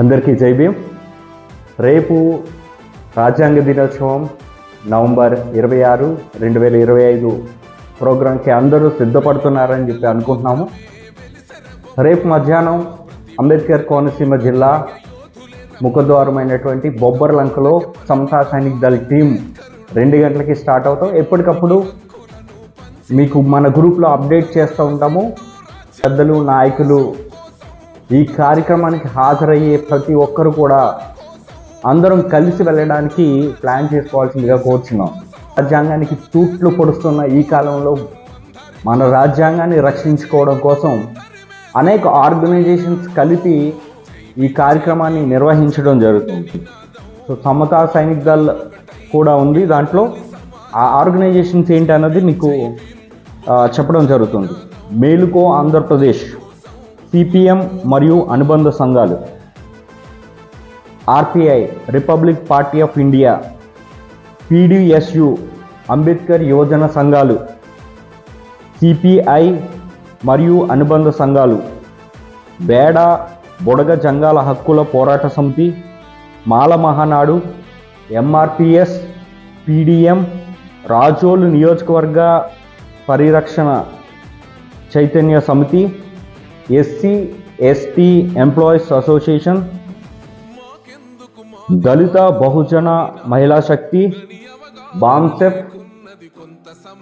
అందరికీ జై భీమ్. రేపు రాజ్యాంగ దినోత్సవం నవంబర్ ఇరవై ఆరు రెండు వేల ఇరవై ఐదు ప్రోగ్రాంకి అందరూ సిద్ధపడుతున్నారని చెప్పి అనుకుంటున్నాము. రేపు మధ్యాహ్నం అంబేద్కర్ కోనసీమ జిల్లా ముఖద్వారమైనటువంటి బొబ్బర్లంకలో సమతా సైనిక్ దళ టీం రెండు గంటలకి స్టార్ట్ అవుతాం. ఎప్పటికప్పుడు మీకు మన గ్రూప్లో అప్డేట్ చేస్తూ ఉంటాము. పెద్దలు నాయకులు ఈ కార్యక్రమానికి హాజరయ్యే ప్రతి ఒక్కరు కూడా అందరం కలిసి వెళ్ళడానికి ప్లాన్ చేసుకోవాల్సిందిగా కోరుచున్నాం. రాజ్యాంగానికి తూట్లు పొడుస్తున్న ఈ కాలంలో మన రాజ్యాంగాన్ని రక్షించుకోవడం కోసం అనేక ఆర్గనైజేషన్స్ కలిపి ఈ కార్యక్రమాన్ని నిర్వహించడం జరుగుతుంది. సో సమతా సైనిక్ దళ్ కూడా ఉంది దాంట్లో. ఆ ఆర్గనైజేషన్స్ ఏంటి అన్నది మీకు చెప్పడం జరుగుతుంది. మేలుకో ఆంధ్రప్రదేశ్. సిపిఎం మరియు అనుబంధ సంఘాలు. RPI republic party of India PDSU Ambedkar యువజన సంఘాలు సిపిఐ మరియు అనుబంధ సంఘాలు. బేడ బుడగ జంగాల హక్కుల పోరాట సమితి మాల మహానాడు ఎంఆర్పిఎస్ పీడిఎం రాజోలు నియోజకవర్గ పరిరక్షణ చైతన్య సమితి ఎస్సీ ఎస్టీ ఎంప్లాయీస్ అసోసియేషన్ దళిత బహుజన మహిళా శక్తి బాన్సెఫ్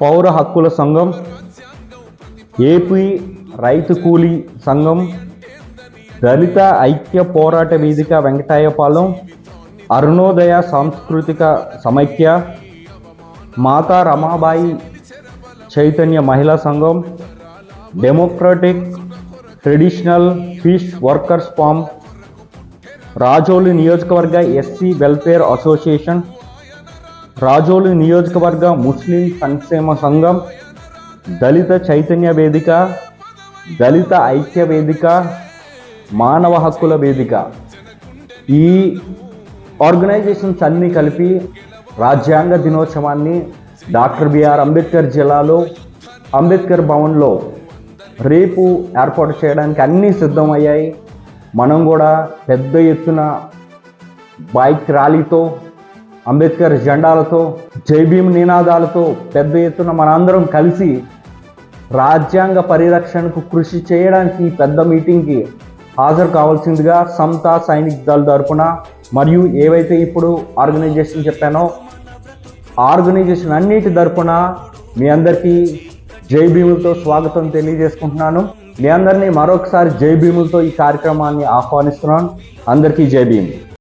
పౌర హక్కుల సంఘం ఏపీ రైతు కూలీ సంఘం దళిత ఐక్య పోరాట వేదిక వెంకటాయపాలెం అరుణోదయ సాంస్కృతిక సమైక్య మాతా రమాబాయి చైతన్య మహిళా సంఘం democratic traditional fish workers forum Razole నియోజకవర్గ ఎస్సీ వెల్ఫేర్ అసోసియేషన్ రాజోలు నియోజకవర్గ ముస్లిం సంక్షేమ సంఘం దళిత చైతన్య వేదిక దళిత ఐక్య వేదిక మానవ హక్కుల వేదిక. ఈ ఆర్గనైజేషన్స్ అన్నీ కలిపి రాజ్యాంగ దినోత్సవాన్ని డాక్టర్ బిఆర్ అంబేద్కర్ జిల్లాలో అంబేద్కర్ భవన్లో రేపు ఏర్పాటు చేయడానికి అన్నీ సిద్ధమయ్యాయి. మనం కూడా పెద్ద ఎత్తున బైక్ ర్యాలీతో అంబేద్కర్ జెండాలతో జైభీం నినాదాలతో పెద్ద ఎత్తున మనందరం కలిసి రాజ్యాంగ పరిరక్షణకు కృషి చేయడానికి ఈ పెద్ద మీటింగ్కి హాజరు కావాల్సిందిగా సంత సైనిక్ దళ తరపున మరియు ఏవైతే ఇప్పుడు ఆర్గనైజేషన్ చెప్పానో ఆర్గనైజేషన్ అన్నిటి తరపున మీ అందరికీ జై భీములతో స్వాగతం తెలియజేసుకుంటున్నాను. మీ అందరినీ మరొకసారి జై భీములతో ఈ కార్యక్రమాన్ని ఆహ్వానిస్తున్నాను. అందరికీ జై భీమ్.